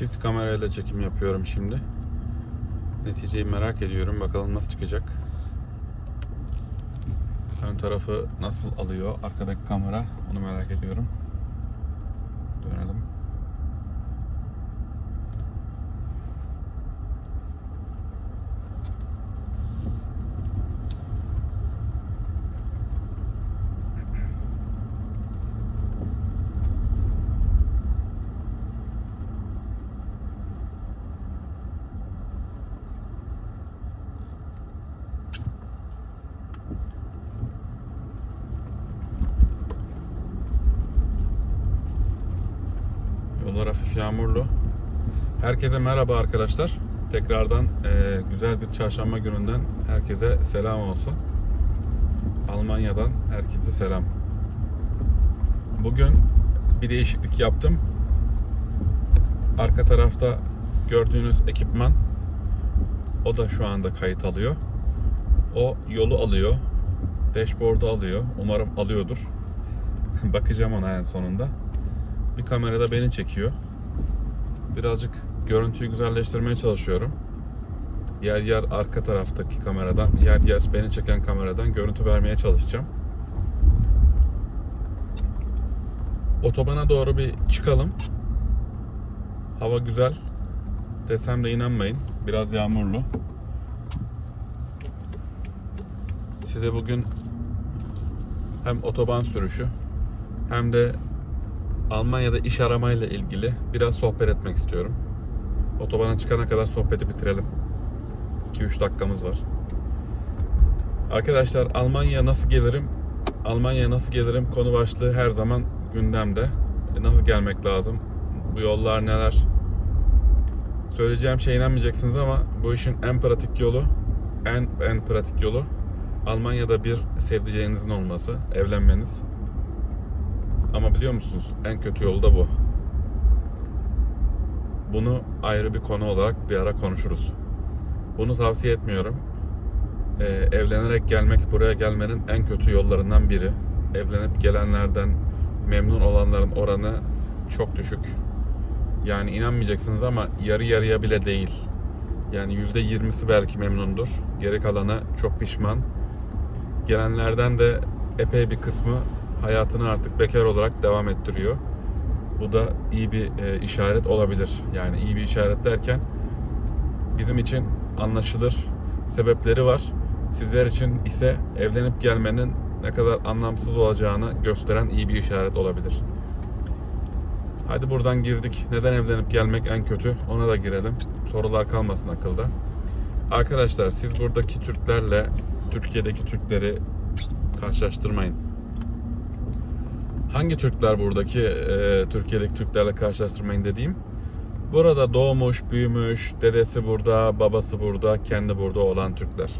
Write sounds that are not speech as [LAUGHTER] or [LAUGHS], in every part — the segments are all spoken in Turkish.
Çift kamerayla çekim yapıyorum şimdi. Neticeyi merak ediyorum. Bakalım nasıl çıkacak. Ön tarafı nasıl alıyor arkadaki kamera onu merak ediyorum. Dönelim. Yollar hafif yağmurlu. Herkese merhaba arkadaşlar. Tekrardan e, güzel bir çarşamba gününden herkese selam olsun. Almanya'dan herkese selam. Bugün bir değişiklik yaptım. Arka tarafta gördüğünüz ekipman o da şu anda kayıt alıyor. O yolu alıyor. Dashboard'u alıyor. Umarım alıyordur. [LAUGHS] Bakacağım ona en sonunda. Bir kamerada beni çekiyor. Birazcık görüntüyü güzelleştirmeye çalışıyorum. Yer yer arka taraftaki kameradan, yer yer beni çeken kameradan görüntü vermeye çalışacağım. Otobana doğru bir çıkalım. Hava güzel. Desem de inanmayın. Biraz yağmurlu. Size bugün hem otoban sürüşü hem de Almanya'da iş aramayla ilgili biraz sohbet etmek istiyorum. Otobana çıkana kadar sohbeti bitirelim. 2-3 dakikamız var. Arkadaşlar Almanya'ya nasıl gelirim? Almanya'ya nasıl gelirim konu başlığı her zaman gündemde. E, Nasıl gelmek lazım? Bu yollar neler? Söyleyeceğim şeye inanmayacaksınız ama bu işin en pratik yolu, en en pratik yolu Almanya'da bir sevdiceğinizin olması, evlenmeniz. Ama biliyor musunuz en kötü yolu da bu. Bunu ayrı bir konu olarak bir ara konuşuruz. Bunu tavsiye etmiyorum. Ee, evlenerek gelmek buraya gelmenin en kötü yollarından biri. Evlenip gelenlerden memnun olanların oranı çok düşük. Yani inanmayacaksınız ama yarı yarıya bile değil. Yani %20'si belki memnundur. Geri kalanı çok pişman. Gelenlerden de epey bir kısmı hayatını artık bekar olarak devam ettiriyor. Bu da iyi bir e, işaret olabilir. Yani iyi bir işaret derken bizim için anlaşılır sebepleri var. Sizler için ise evlenip gelmenin ne kadar anlamsız olacağını gösteren iyi bir işaret olabilir. Hadi buradan girdik. Neden evlenip gelmek en kötü? Ona da girelim. Sorular kalmasın akılda. Arkadaşlar siz buradaki Türklerle Türkiye'deki Türkleri karşılaştırmayın. Hangi Türkler buradaki e, Türkiye'deki Türklerle karşılaştırmayın dediğim? Burada doğmuş, büyümüş, dedesi burada, babası burada, kendi burada olan Türkler.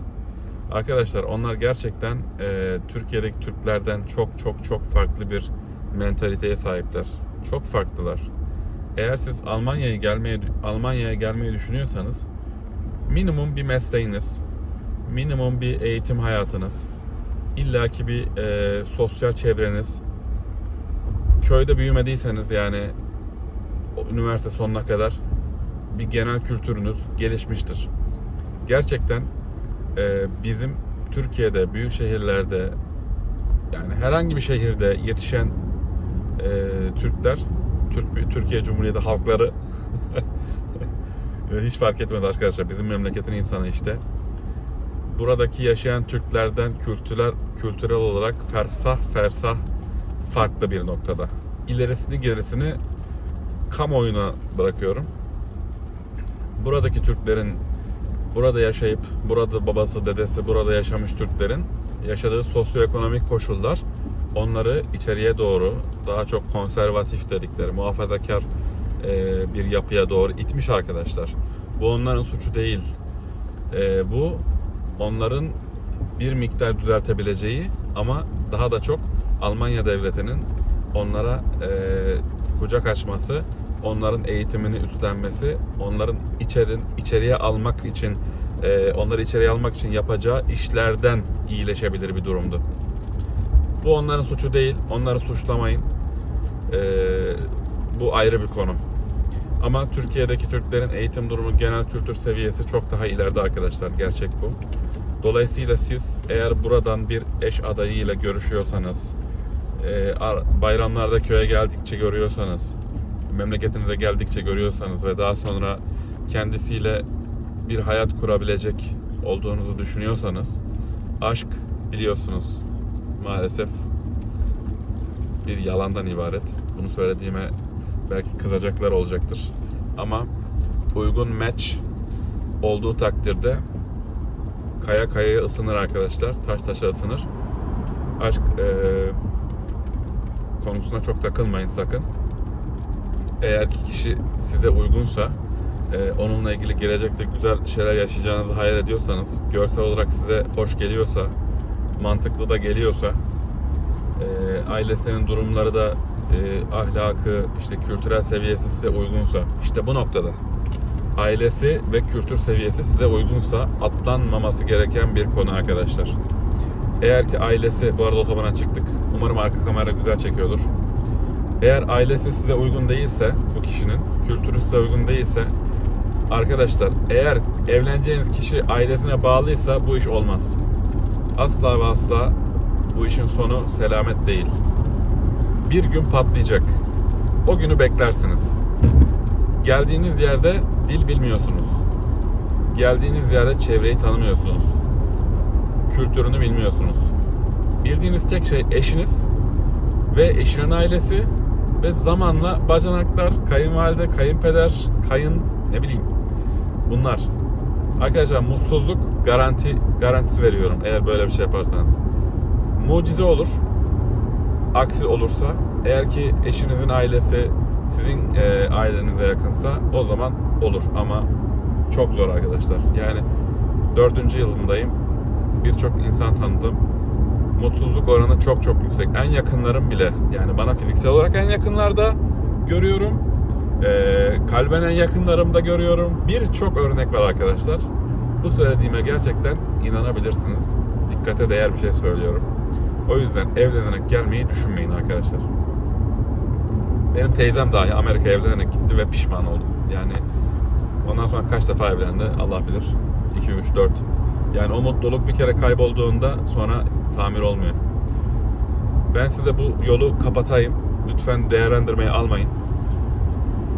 Arkadaşlar onlar gerçekten e, Türkiye'deki Türklerden çok çok çok farklı bir mentaliteye sahipler. Çok farklılar. Eğer siz Almanya'ya gelmeye Almanya'ya gelmeyi düşünüyorsanız minimum bir mesleğiniz, minimum bir eğitim hayatınız, illaki bir e, sosyal çevreniz, köyde büyümediyseniz yani üniversite sonuna kadar bir genel kültürünüz gelişmiştir. Gerçekten e, bizim Türkiye'de büyük şehirlerde yani herhangi bir şehirde yetişen e, Türkler Türk Türkiye Cumhuriyeti halkları [LAUGHS] hiç fark etmez arkadaşlar bizim memleketin insanı işte buradaki yaşayan Türklerden kültürel kültürel olarak fersah fersah farklı bir noktada. İlerisini gerisini kamuoyuna bırakıyorum. Buradaki Türklerin burada yaşayıp burada babası dedesi burada yaşamış Türklerin yaşadığı sosyoekonomik koşullar onları içeriye doğru daha çok konservatif dedikleri muhafazakar e, bir yapıya doğru itmiş arkadaşlar. Bu onların suçu değil. E, bu onların bir miktar düzeltebileceği ama daha da çok Almanya devletinin onlara e, kucak açması, onların eğitimini üstlenmesi, onların içerin içeriye almak için e, onları içeriye almak için yapacağı işlerden iyileşebilir bir durumdu. Bu onların suçu değil. Onları suçlamayın. E, bu ayrı bir konu. Ama Türkiye'deki Türklerin eğitim durumu, genel kültür seviyesi çok daha ileride arkadaşlar. Gerçek bu. Dolayısıyla siz eğer buradan bir eş adayıyla görüşüyorsanız, e, ar- bayramlarda köye geldikçe görüyorsanız, memleketinize geldikçe görüyorsanız ve daha sonra kendisiyle bir hayat kurabilecek olduğunuzu düşünüyorsanız, aşk biliyorsunuz maalesef bir yalandan ibaret. Bunu söylediğime belki kızacaklar olacaktır. Ama uygun match olduğu takdirde kaya kayaya ısınır arkadaşlar. Taş taşa ısınır. Aşk eee, konusuna çok takılmayın sakın. Eğer ki kişi size uygunsa eee, onunla ilgili gelecekte güzel şeyler yaşayacağınızı hayal ediyorsanız, görsel olarak size hoş geliyorsa, mantıklı da geliyorsa, eee, ailesinin durumları da eee, ahlakı, işte kültürel seviyesi size uygunsa, işte bu noktada ailesi ve kültür seviyesi size uygunsa atlanmaması gereken bir konu arkadaşlar. Eğer ki ailesi, bu arada otobana çıktık. Umarım arka kamera güzel çekiyordur. Eğer ailesi size uygun değilse, bu kişinin, kültürü size uygun değilse, arkadaşlar eğer evleneceğiniz kişi ailesine bağlıysa bu iş olmaz. Asla ve asla bu işin sonu selamet değil. Bir gün patlayacak. O günü beklersiniz. Geldiğiniz yerde dil bilmiyorsunuz. Geldiğiniz yerde çevreyi tanımıyorsunuz. Kültürünü bilmiyorsunuz. Bildiğiniz tek şey eşiniz ve eşinin ailesi ve zamanla bacanaklar, kayınvalide, kayınpeder, kayın ne bileyim bunlar. Arkadaşlar mutsuzluk garanti garantisi veriyorum eğer böyle bir şey yaparsanız. Mucize olur. Aksi olursa eğer ki eşinizin ailesi sizin e, ailenize yakınsa o zaman olur ama çok zor arkadaşlar. Yani dördüncü yılındayım. Birçok insan tanıdım. Mutsuzluk oranı çok çok yüksek. En yakınlarım bile yani bana fiziksel olarak en yakınlarda görüyorum. E, kalben en yakınlarımda görüyorum. Birçok örnek var arkadaşlar. Bu söylediğime gerçekten inanabilirsiniz. Dikkate değer bir şey söylüyorum. O yüzden evlenerek gelmeyi düşünmeyin arkadaşlar. Benim teyzem dahi Amerika'ya evlenerek gitti ve pişman oldu. Yani ondan sonra kaç defa evlendi Allah bilir. 2, 3, 4. Yani o mutluluk bir kere kaybolduğunda sonra tamir olmuyor. Ben size bu yolu kapatayım. Lütfen değerlendirmeye almayın.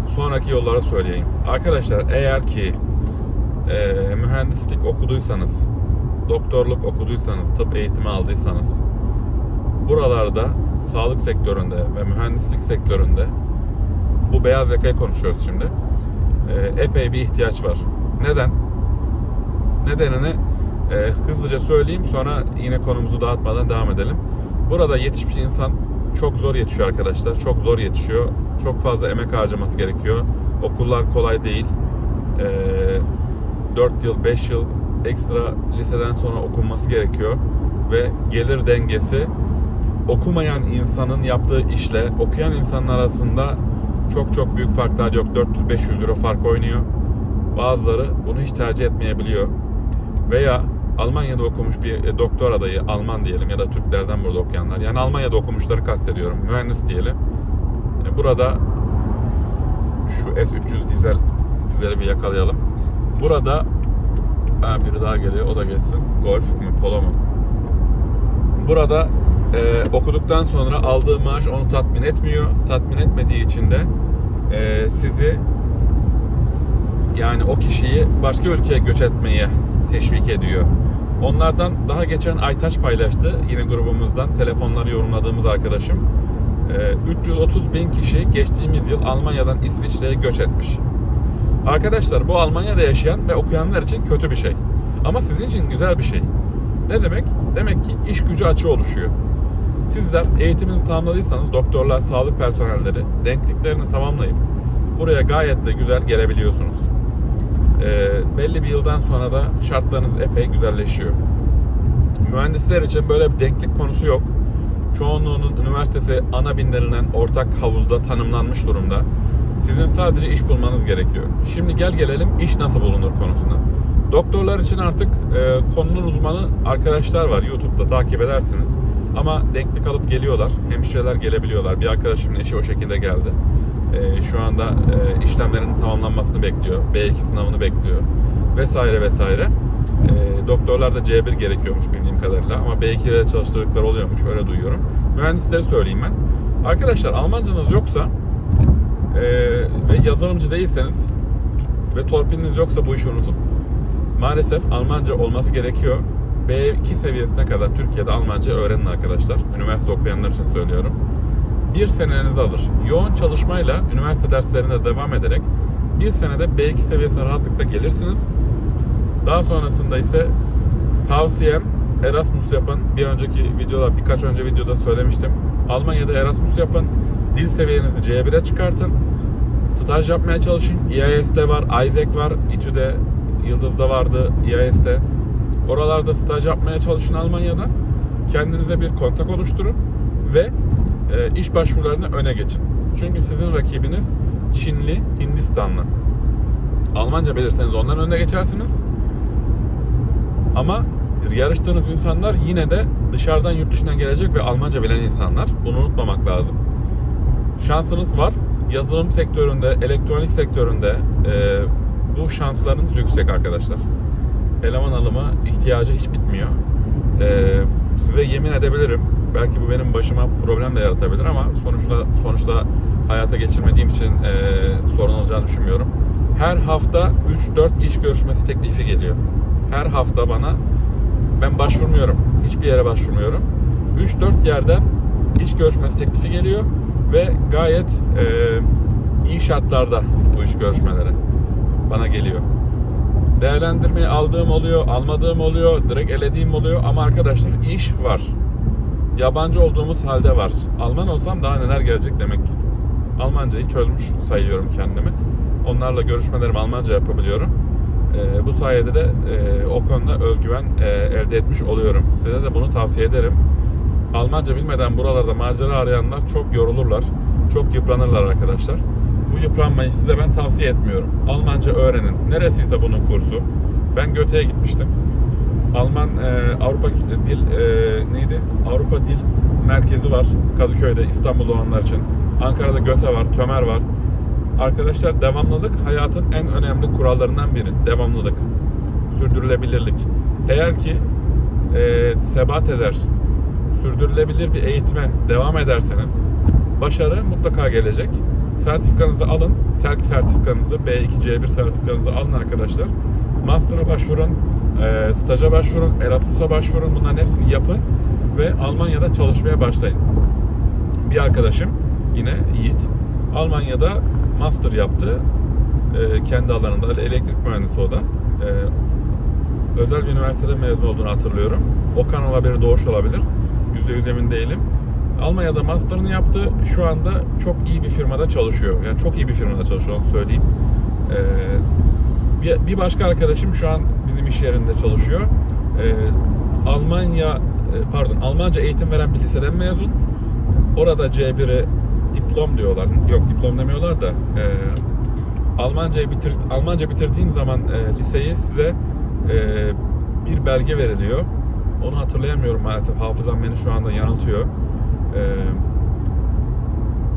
Sonraki yollara söyleyeyim. Arkadaşlar eğer ki e, mühendislik okuduysanız, doktorluk okuduysanız, tıp eğitimi aldıysanız buralarda sağlık sektöründe ve mühendislik sektöründe bu beyaz yakayı konuşuyoruz şimdi. e, epey bir ihtiyaç var. Neden? Nedenini e, hızlıca söyleyeyim sonra yine konumuzu dağıtmadan devam edelim. Burada yetişmiş insan çok zor yetişiyor arkadaşlar. Çok zor yetişiyor. Çok fazla emek harcaması gerekiyor. Okullar kolay değil. E, 4 yıl, 5 yıl ekstra liseden sonra okunması gerekiyor. Ve gelir dengesi okumayan insanın yaptığı işle okuyan insanın arasında çok çok büyük farklar yok. 400-500 euro fark oynuyor. Bazıları bunu hiç tercih etmeyebiliyor. Veya Almanya'da okumuş bir e, doktor adayı, Alman diyelim ya da Türklerden burada okuyanlar. Yani Almanya'da okumuşları kastediyorum. Mühendis diyelim. E, Burada şu S300 dizel dizeli bir yakalayalım. Burada ha, biri daha geliyor. O da geçsin. Golf mu, Polo mu? Burada e, okuduktan sonra aldığı maaş onu tatmin etmiyor. Tatmin etmediği için de e, sizi yani o kişiyi başka ülkeye göç etmeye teşvik ediyor. Onlardan daha geçen Aytaç paylaştı yine grubumuzdan telefonları yorumladığımız arkadaşım. E, 330 bin kişi geçtiğimiz yıl Almanya'dan İsviçre'ye göç etmiş. Arkadaşlar bu Almanya'da yaşayan ve okuyanlar için kötü bir şey. Ama sizin için güzel bir şey. Ne demek? Demek ki iş gücü açığı oluşuyor. Sizler eğitiminizi tamamladıysanız doktorlar, sağlık personelleri denkliklerini tamamlayıp buraya gayet de güzel gelebiliyorsunuz. Ee, belli bir yıldan sonra da şartlarınız epey güzelleşiyor. Mühendisler için böyle bir denklik konusu yok. Çoğunluğunun üniversitesi ana bin denilen ortak havuzda tanımlanmış durumda. Sizin sadece iş bulmanız gerekiyor. Şimdi gel gelelim iş nasıl bulunur konusuna. Doktorlar için artık e, konunun uzmanı arkadaşlar var. YouTube'da takip edersiniz. Ama denklik alıp geliyorlar. Hemşireler gelebiliyorlar. Bir arkadaşımın eşi o şekilde geldi. E, şu anda e, işlemlerinin tamamlanmasını bekliyor. B2 sınavını bekliyor. Vesaire vesaire. E, doktorlar da C1 gerekiyormuş bildiğim kadarıyla ama B2 ile çalıştırdıkları oluyormuş öyle duyuyorum. Mühendisleri söyleyeyim ben. Arkadaşlar Almancanız yoksa e, ve yazılımcı değilseniz ve torpiliniz yoksa bu işi unutun. Maalesef Almanca olması gerekiyor. B2 seviyesine kadar Türkiye'de Almanca öğrenin arkadaşlar. Üniversite okuyanlar için söylüyorum. Bir senenizi alır. Yoğun çalışmayla üniversite derslerine devam ederek bir senede B2 seviyesine rahatlıkla gelirsiniz. Daha sonrasında ise tavsiyem Erasmus yapın. Bir önceki videoda, birkaç önce videoda söylemiştim. Almanya'da Erasmus yapın. Dil seviyenizi C1'e çıkartın. Staj yapmaya çalışın. EIS'de var, Isaac var, İTÜ'de, Yıldız'da vardı, EIS'de. Oralarda staj yapmaya çalışın Almanya'da. Kendinize bir kontak oluşturun ve e, iş başvurularını öne geçin. Çünkü sizin rakibiniz Çinli, Hindistanlı. Almanca bilirseniz onların önüne geçersiniz. Ama yarıştığınız insanlar yine de dışarıdan yurt dışından gelecek ve Almanca bilen insanlar. Bunu unutmamak lazım. Şansınız var. Yazılım sektöründe, elektronik sektöründe e, bu şanslarınız yüksek arkadaşlar. Eleman alımı ihtiyacı hiç bitmiyor. E, size yemin edebilirim. Belki bu benim başıma problem de yaratabilir ama sonuçta sonuçta hayata geçirmediğim için e, sorun olacağını düşünmüyorum. Her hafta 3-4 iş görüşmesi teklifi geliyor. Her hafta bana ben başvurmuyorum. Hiçbir yere başvurmuyorum. 3-4 yerden iş görüşmesi teklifi geliyor ve gayet e, iyi şartlarda bu iş görüşmeleri bana geliyor. Değerlendirmeyi aldığım oluyor, almadığım oluyor, direkt elediğim oluyor ama arkadaşlar iş var. Yabancı olduğumuz halde var. Alman olsam daha neler gelecek demek ki. Almancayı çözmüş sayıyorum kendimi. Onlarla görüşmelerimi Almanca yapabiliyorum. E, bu sayede de e, o konuda özgüven e, elde etmiş oluyorum. Size de bunu tavsiye ederim. Almanca bilmeden buralarda macera arayanlar çok yorulurlar. Çok yıpranırlar arkadaşlar. Bu yıpranmayı size ben tavsiye etmiyorum. Almanca öğrenin. Neresiyse bunun kursu. Ben Göte'ye gitmiştim. Alman e, Avrupa Dil e, neydi? Avrupa Dil Merkezi var Kadıköy'de İstanbul'da olanlar için. Ankara'da Göte var, Tömer var. Arkadaşlar devamlılık hayatın en önemli kurallarından biri. Devamlılık, sürdürülebilirlik. Eğer ki e, sebat eder, sürdürülebilir bir eğitime devam ederseniz başarı mutlaka gelecek. Sertifikanızı alın. Terk sertifikanızı, B2, C1 sertifikanızı alın arkadaşlar. Master'a başvurun, e, staja başvurun, Erasmus'a başvurun. Bunların hepsini yapın ve Almanya'da çalışmaya başlayın. Bir arkadaşım yine Yiğit Almanya'da master yaptı. E, kendi alanında elektrik mühendisi o da. E, özel bir üniversitede mezun olduğunu hatırlıyorum. Okan olabilir, Doğuş olabilir. %100 emin değilim. Almanya'da master'ını yaptı. Şu anda çok iyi bir firmada çalışıyor. Yani çok iyi bir firmada çalışıyor onu söyleyeyim. Ee, bir, başka arkadaşım şu an bizim iş yerinde çalışıyor. Ee, Almanya e, pardon Almanca eğitim veren bir liseden mezun. Orada C1'i diplom diyorlar. Yok diplom demiyorlar da e, Almancayı bitir Almanca bitirdiğin zaman e, liseyi size e, bir belge veriliyor. Onu hatırlayamıyorum maalesef. Hafızam beni şu anda yanıltıyor. Ee,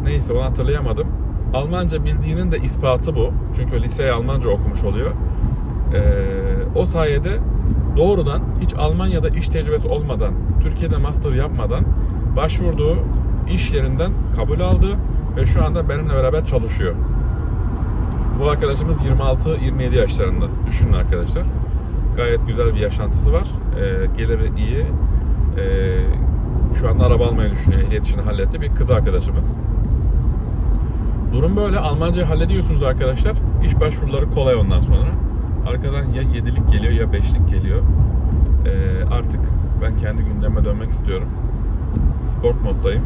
neyse onu hatırlayamadım. Almanca bildiğinin de ispatı bu. Çünkü liseye Almanca okumuş oluyor. Ee, o sayede doğrudan hiç Almanya'da iş tecrübesi olmadan, Türkiye'de master yapmadan başvurduğu iş yerinden kabul aldı ve şu anda benimle beraber çalışıyor. Bu arkadaşımız 26-27 yaşlarında. Düşünün arkadaşlar. Gayet güzel bir yaşantısı var. Ee, geliri iyi. Ee, şu anda araba almayı düşünüyor. Ehliyet işini halletti. Bir kız arkadaşımız. Durum böyle. Almancayı hallediyorsunuz arkadaşlar. İş başvuruları kolay ondan sonra. Arkadan ya yedilik geliyor ya beşlik geliyor. Ee, artık ben kendi gündeme dönmek istiyorum. Sport moddayım.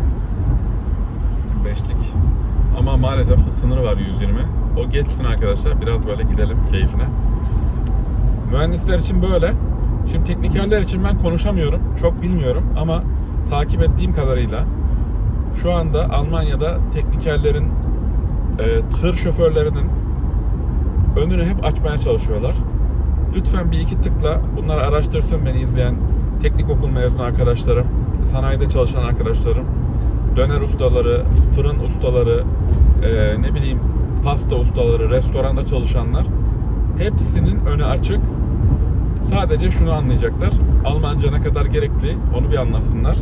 Beşlik. Ama maalesef sınırı var 120. O geçsin arkadaşlar. Biraz böyle gidelim keyfine. Mühendisler için böyle. Şimdi teknikerler için ben konuşamıyorum. Çok bilmiyorum ama takip ettiğim kadarıyla şu anda Almanya'da teknikerlerin e, tır şoförlerinin önünü hep açmaya çalışıyorlar. Lütfen bir iki tıkla bunları araştırsın beni izleyen teknik okul mezunu arkadaşlarım, sanayide çalışan arkadaşlarım, döner ustaları, fırın ustaları, e, ne bileyim pasta ustaları, restoranda çalışanlar hepsinin önü açık. Sadece şunu anlayacaklar. Almanca ne kadar gerekli onu bir anlasınlar.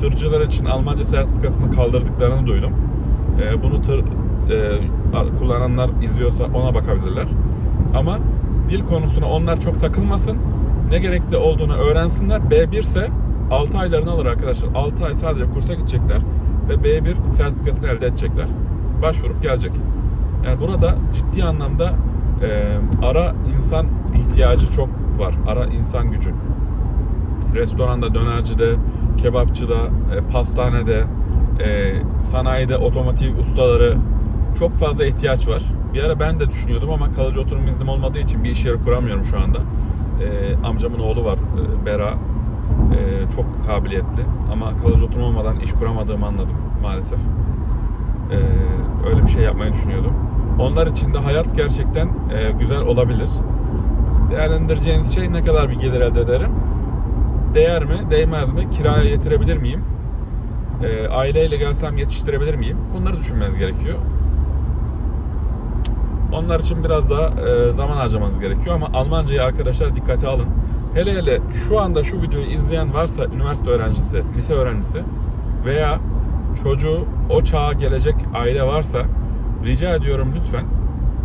Tırcılar için Almanca sertifikasını kaldırdıklarını duydum. E, bunu tır e, kullananlar izliyorsa ona bakabilirler. Ama dil konusuna onlar çok takılmasın. Ne gerekli olduğunu öğrensinler. B1 ise 6 aylarını alır arkadaşlar. 6 ay sadece kursa gidecekler ve B1 sertifikasını elde edecekler. Başvurup gelecek. Yani burada ciddi anlamda e, ara insan ihtiyacı çok var. Ara insan gücü. Restoranda, dönercide, kebapçıda, e, pastanede, e, sanayide otomotiv ustaları çok fazla ihtiyaç var. Bir ara ben de düşünüyordum ama kalıcı oturum iznim olmadığı için bir iş yeri kuramıyorum şu anda. E, amcamın oğlu var e, Bera. E, çok kabiliyetli ama kalıcı oturum olmadan iş kuramadığımı anladım maalesef. E, öyle bir şey yapmayı düşünüyordum. Onlar için de hayat gerçekten e, güzel olabilir. Değerlendireceğiniz şey ne kadar bir gelir elde ederim? Değer mi, değmez mi? Kiraya yetirebilir miyim? E, aileyle gelsem yetiştirebilir miyim? Bunları düşünmeniz gerekiyor. Onlar için biraz daha e, zaman harcamanız gerekiyor ama Almancayı arkadaşlar dikkate alın. Hele hele şu anda şu videoyu izleyen varsa üniversite öğrencisi, lise öğrencisi veya çocuğu o çağa gelecek aile varsa rica ediyorum lütfen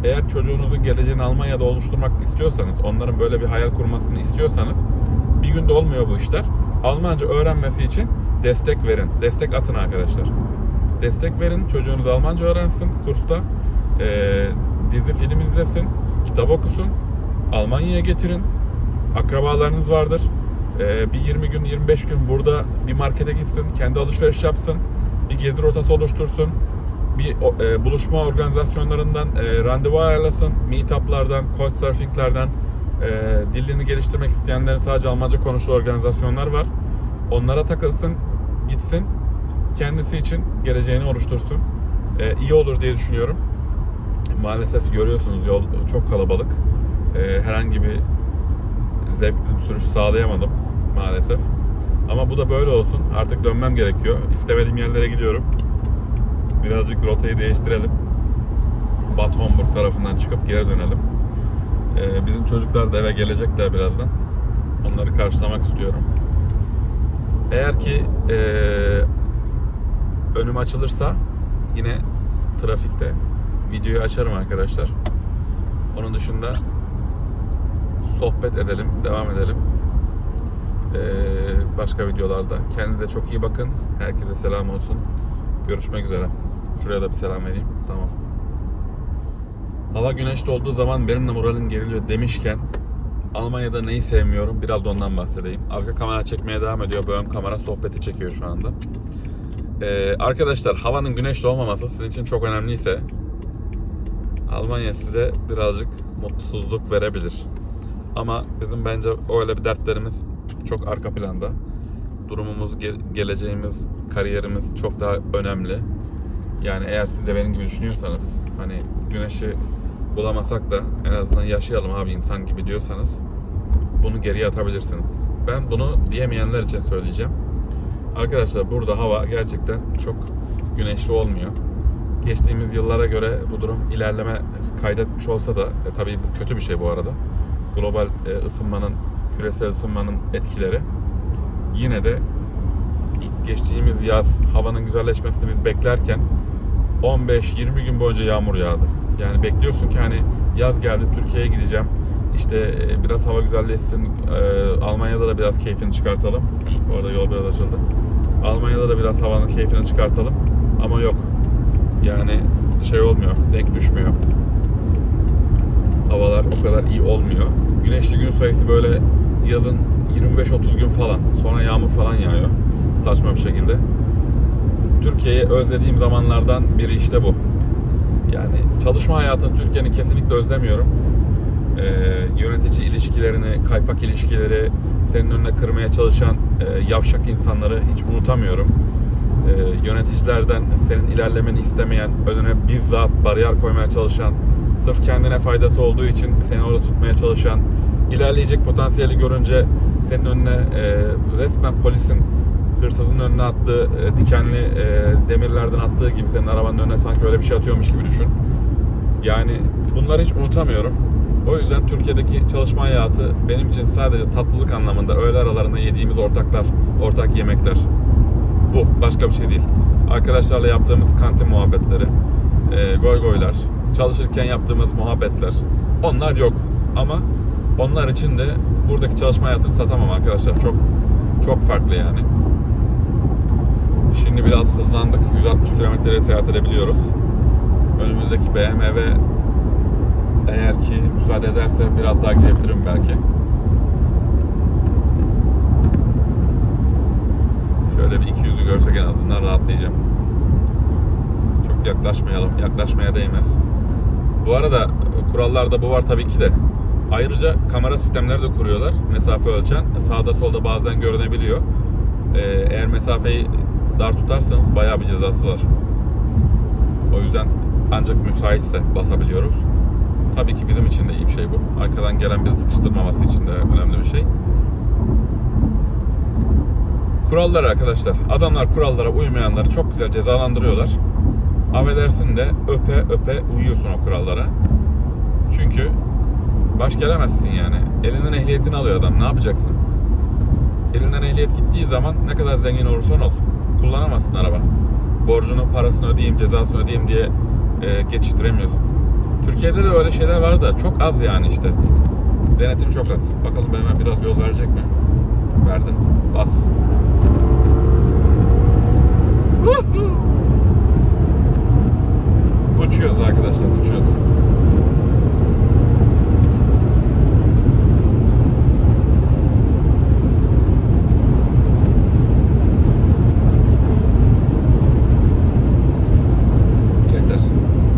eğer çocuğunuzun geleceğini Almanya'da oluşturmak istiyorsanız, onların böyle bir hayal kurmasını istiyorsanız bir günde olmuyor bu işler. Almanca öğrenmesi için destek verin. Destek atın arkadaşlar. Destek verin. Çocuğunuz Almanca öğrensin kursta. Ee, dizi film izlesin. Kitap okusun. Almanya'ya getirin. Akrabalarınız vardır. Ee, bir 20 gün 25 gün burada bir markete gitsin. Kendi alışveriş yapsın. Bir gezi rotası oluştursun bir e, buluşma organizasyonlarından e, randevu ayarlasın. Meetup'lardan, couchsurfing'lerden e, dilini geliştirmek isteyenlerin sadece Almanca konuştuğu organizasyonlar var. Onlara takılsın, gitsin. Kendisi için geleceğini oluştursun. E, iyi olur diye düşünüyorum. Maalesef görüyorsunuz yol çok kalabalık. E, herhangi bir zevkli bir sürüş sağlayamadım maalesef. Ama bu da böyle olsun. Artık dönmem gerekiyor. İstemediğim yerlere gidiyorum birazcık rotayı değiştirelim. Bad Homburg tarafından çıkıp geri dönelim. Ee, bizim çocuklar da eve gelecekler birazdan. Onları karşılamak istiyorum. Eğer ki e, önüm açılırsa yine trafikte videoyu açarım arkadaşlar. Onun dışında sohbet edelim, devam edelim. Ee, başka videolarda. Kendinize çok iyi bakın. Herkese selam olsun. Görüşmek üzere. Şuraya da bir selam vereyim. Tamam. Hava güneşli olduğu zaman benim de moralim geriliyor demişken Almanya'da neyi sevmiyorum biraz da ondan bahsedeyim. Arka kamera çekmeye devam ediyor. Ön kamera sohbeti çekiyor şu anda. Ee, arkadaşlar havanın güneşli olmaması sizin için çok önemliyse Almanya size birazcık mutsuzluk verebilir. Ama bizim bence öyle bir dertlerimiz çok arka planda. Durumumuz, geleceğimiz, kariyerimiz çok daha önemli. Yani eğer siz de benim gibi düşünüyorsanız hani güneşi bulamasak da en azından yaşayalım abi insan gibi diyorsanız bunu geriye atabilirsiniz. Ben bunu diyemeyenler için söyleyeceğim. Arkadaşlar burada hava gerçekten çok güneşli olmuyor. Geçtiğimiz yıllara göre bu durum ilerleme kaydetmiş olsa da e, tabii bu kötü bir şey bu arada. Global e, ısınmanın, küresel ısınmanın etkileri. Yine de geçtiğimiz yaz havanın güzelleşmesini biz beklerken 15-20 gün boyunca yağmur yağdı. Yani bekliyorsun ki hani yaz geldi Türkiye'ye gideceğim. İşte e, biraz hava güzelleşsin. E, Almanya'da da biraz keyfini çıkartalım. Bu arada yol biraz açıldı. Almanya'da da biraz havanın keyfini çıkartalım. Ama yok. Yani şey olmuyor. Denk düşmüyor. Havalar o kadar iyi olmuyor. Güneşli gün sayısı böyle yazın 25-30 gün falan. Sonra yağmur falan yağıyor. Saçma bir şekilde. Türkiye'yi özlediğim zamanlardan biri işte bu. Yani çalışma hayatını Türkiye'nin kesinlikle özlemiyorum. Ee, yönetici ilişkilerini, kaypak ilişkileri, senin önüne kırmaya çalışan e, yavşak insanları hiç unutamıyorum. Ee, yöneticilerden senin ilerlemeni istemeyen, önüne bizzat bariyer koymaya çalışan, sırf kendine faydası olduğu için seni orada tutmaya çalışan, ilerleyecek potansiyeli görünce senin önüne e, resmen polisin hırsızın önüne attığı e, dikenli e, demirlerden attığı gibi senin arabanın önüne sanki öyle bir şey atıyormuş gibi düşün. Yani bunları hiç unutamıyorum. O yüzden Türkiye'deki çalışma hayatı benim için sadece tatlılık anlamında öğle aralarında yediğimiz ortaklar, ortak yemekler. Bu. Başka bir şey değil. Arkadaşlarla yaptığımız kantin muhabbetleri, e, goy goylar, çalışırken yaptığımız muhabbetler. Onlar yok. Ama onlar için de buradaki çalışma hayatını satamam arkadaşlar. Çok çok farklı yani. Şimdi biraz hızlandık. 160 kilometreye seyahat edebiliyoruz. Önümüzdeki BMW eğer ki müsaade ederse biraz daha gidebilirim belki. Şöyle bir 200'ü görsek en azından rahatlayacağım. Çok yaklaşmayalım. Yaklaşmaya değmez. Bu arada kurallarda bu var tabii ki de. Ayrıca kamera sistemleri de kuruyorlar. Mesafe ölçen. Sağda solda bazen görünebiliyor. Ee, eğer mesafeyi dar tutarsanız bayağı bir cezası var. O yüzden ancak müsaitse basabiliyoruz. Tabii ki bizim için de iyi bir şey bu. Arkadan gelen bizi sıkıştırmaması için de önemli bir şey. Kurallar arkadaşlar. Adamlar kurallara uymayanları çok güzel cezalandırıyorlar. Affedersin de öpe öpe uyuyorsun o kurallara. Çünkü baş gelemezsin yani. Elinden ehliyetini alıyor adam. Ne yapacaksın? Elinden ehliyet gittiği zaman ne kadar zengin olursan ol. Kullanamazsın araba. Borcunu, parasını ödeyeyim, cezasını ödeyeyim diye e, geçiştiremiyorsun. Türkiye'de de öyle şeyler var da çok az yani işte. Denetim çok az. Bakalım benim biraz yol verecek mi? Verdi. Bas. Uçuyoruz arkadaşlar, uçuyoruz. Yeter.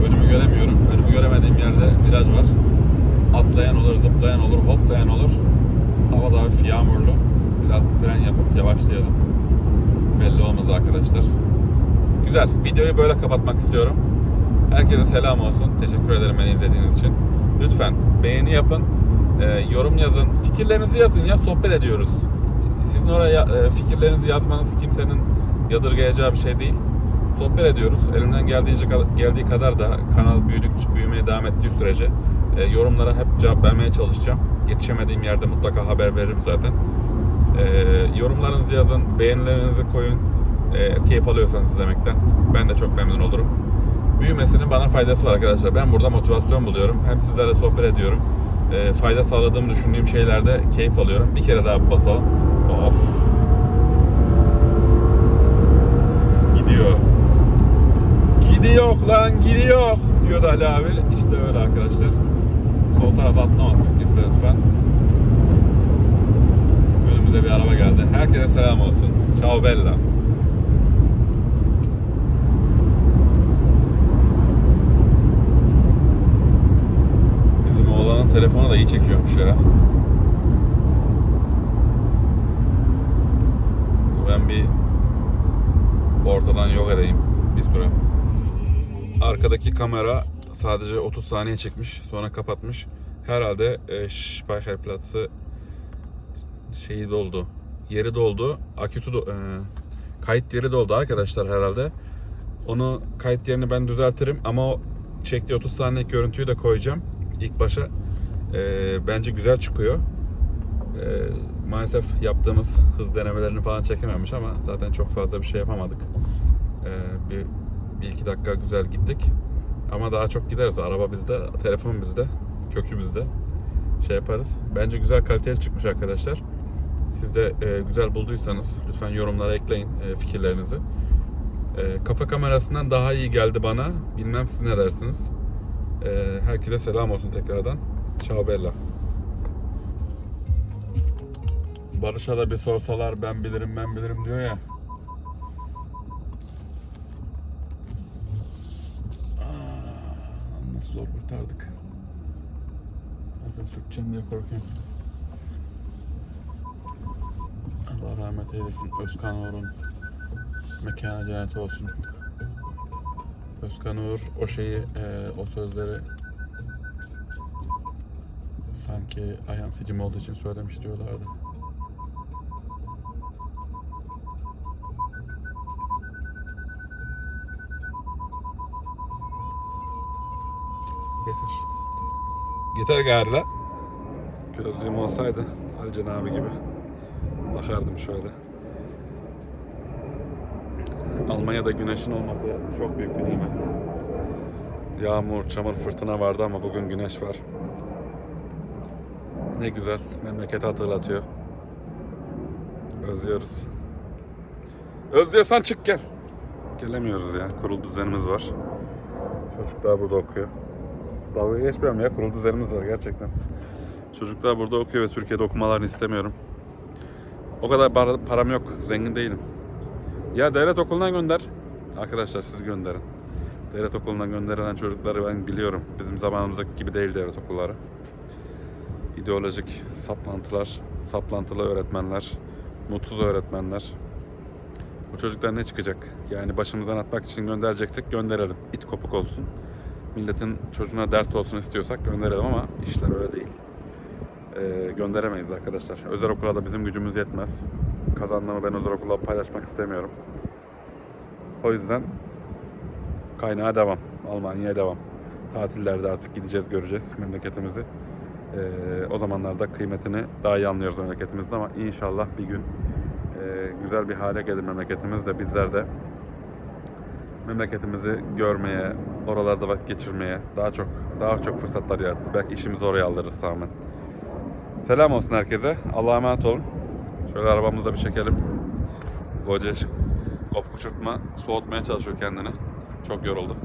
Önümü göremiyorum. Önümü göremediğim yerde viraj var. Atlayan olur, zıplayan olur, hoplayan olur. Hava da hafif yağmurlu. Biraz fren yapıp yavaşlayalım. Belli olmaz arkadaşlar. Güzel. Videoyu böyle kapatmak istiyorum. Herkese selam olsun. Teşekkür ederim beni izlediğiniz için. Lütfen beğeni yapın. e, yorum yazın. Fikirlerinizi yazın ya sohbet ediyoruz. Sizin oraya e, fikirlerinizi yazmanız kimsenin yadırgayacağı bir şey değil. Sohbet ediyoruz. Elimden geldiğince geldiği kadar da kanal büyüdükçe büyümeye devam ettiği sürece e, yorumlara hep cevap vermeye çalışacağım. Yetişemediğim yerde mutlaka haber veririm zaten. E, yorumlarınızı yazın, beğenilerinizi koyun. E, keyif alıyorsanız izlemekten. Ben de çok memnun olurum. Büyümesinin bana faydası var arkadaşlar. Ben burada motivasyon buluyorum. Hem sizlerle sohbet ediyorum. E, fayda sağladığımı düşündüğüm şeylerde keyif alıyorum. Bir kere daha basalım. Of. Gidiyor. Gidiyor lan gidiyor diyordu Ali abi. İşte öyle arkadaşlar. Sol tarafa atlamasın kimse lütfen. Önümüze bir araba geldi. Herkese selam olsun. Ciao bella. Oğlanın telefonu da iyi çekiyormuş ya. Ben bir ortadan yok edeyim bir süre. Arkadaki kamera sadece 30 saniye çekmiş sonra kapatmış. Herhalde e, Speicherplatz'ı şeyi doldu. Yeri doldu. Aküsü do- e, kayıt yeri doldu arkadaşlar herhalde. Onu kayıt yerini ben düzeltirim ama o çektiği 30 saniyelik görüntüyü de koyacağım ilk başa. E, bence güzel çıkıyor. E, maalesef yaptığımız hız denemelerini falan çekememiş ama zaten çok fazla bir şey yapamadık. E, bir, bir iki dakika güzel gittik. Ama daha çok gideriz. Araba bizde, telefon bizde, kökü bizde. Şey yaparız. Bence güzel kaliteli çıkmış arkadaşlar. Siz de e, güzel bulduysanız lütfen yorumlara ekleyin e, fikirlerinizi. E, kafa kamerasından daha iyi geldi bana. Bilmem siz ne dersiniz. E, herkese selam olsun tekrardan. Ciao bella. Barış'a da bir sorsalar ben bilirim ben bilirim diyor ya. Aa, Nasıl zor kurtardık. Bazen sürteceğim diye korkuyorum. Allah rahmet eylesin. Özkan Uğur'un mekanı cennet olsun. Özkan Uğur o şeyi, e, o sözleri ki ayağın sicim olduğu için söylemiş diyorlardı. Yeter. Yeter gari la. Gözlüğüm olsaydı Ali Cenabı gibi başardım şöyle. Almanya'da güneşin olması çok büyük bir nimet. Yağmur, çamur, fırtına vardı ama bugün güneş var. Ne güzel, memleketi hatırlatıyor. Özlüyoruz. Özlüyorsan çık gel. Gelemiyoruz ya, kurul düzenimiz var. Çocuklar burada okuyor. Dalga geçmiyorum ya, kurul düzenimiz var gerçekten. Çocuklar burada okuyor ve Türkiye'de okumalarını istemiyorum. O kadar para- param yok, zengin değilim. Ya devlet okuluna gönder. Arkadaşlar siz gönderin. Devlet okuluna gönderilen çocukları ben biliyorum. Bizim zamanımızdaki gibi değil devlet okulları. İdeolojik saplantılar, saplantılı öğretmenler, mutsuz öğretmenler. Bu çocuklar ne çıkacak? Yani başımızdan atmak için göndereceksek gönderelim. İt kopuk olsun. Milletin çocuğuna dert olsun istiyorsak gönderelim ama işler öyle değil. Ee, gönderemeyiz arkadaşlar. Özel okula da bizim gücümüz yetmez. Kazandığımı ben özel okula paylaşmak istemiyorum. O yüzden kaynağa devam. Almanya'ya devam. Tatillerde artık gideceğiz göreceğiz memleketimizi. Ee, o zamanlarda kıymetini daha iyi anlıyoruz memleketimizin ama inşallah bir gün e, güzel bir hale gelir memleketimiz de bizler de memleketimizi görmeye, oralarda vakit geçirmeye daha çok daha çok fırsatlar yaratırız. Belki işimizi oraya alırız tamamen. Selam olsun herkese. Allah'a emanet olun. Şöyle arabamızda bir çekelim. Goce kopuk uçurtma soğutmaya çalışıyor kendini. Çok yoruldu.